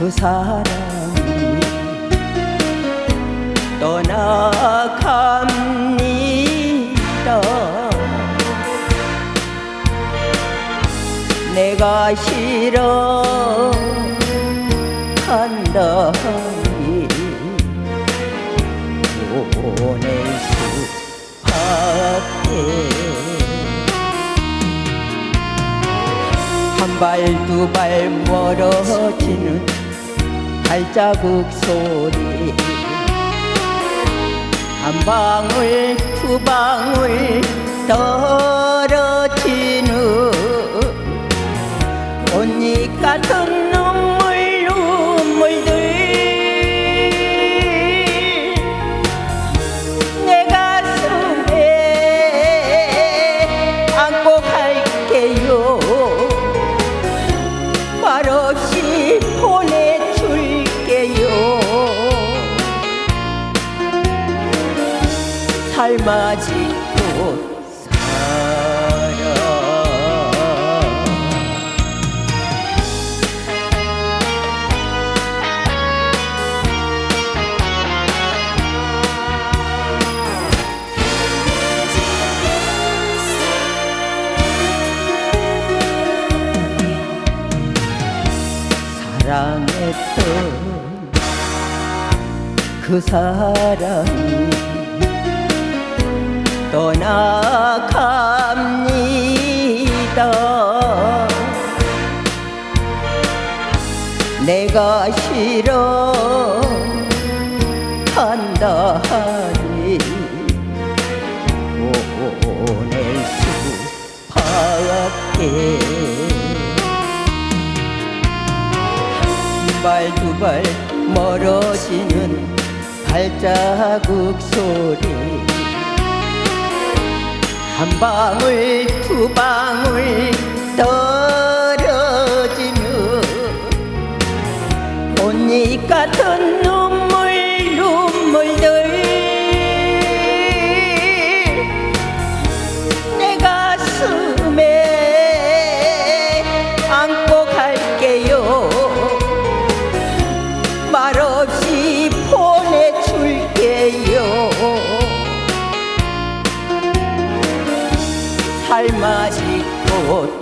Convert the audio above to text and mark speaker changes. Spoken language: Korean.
Speaker 1: 그 사람이 떠나갑니다. 내가 싫어 한다니 보낼 수 밖에 한 발 두 발 멀어지는 발자국 소리. 한 방울 두 방울 떨어지 삶아지고 사랑했던 그 사람이 떠나갑니다. 내가 싫어 한다니 보낼 수밖에 발두발 멀어지는 발자국 소리 한 방울 삶아지고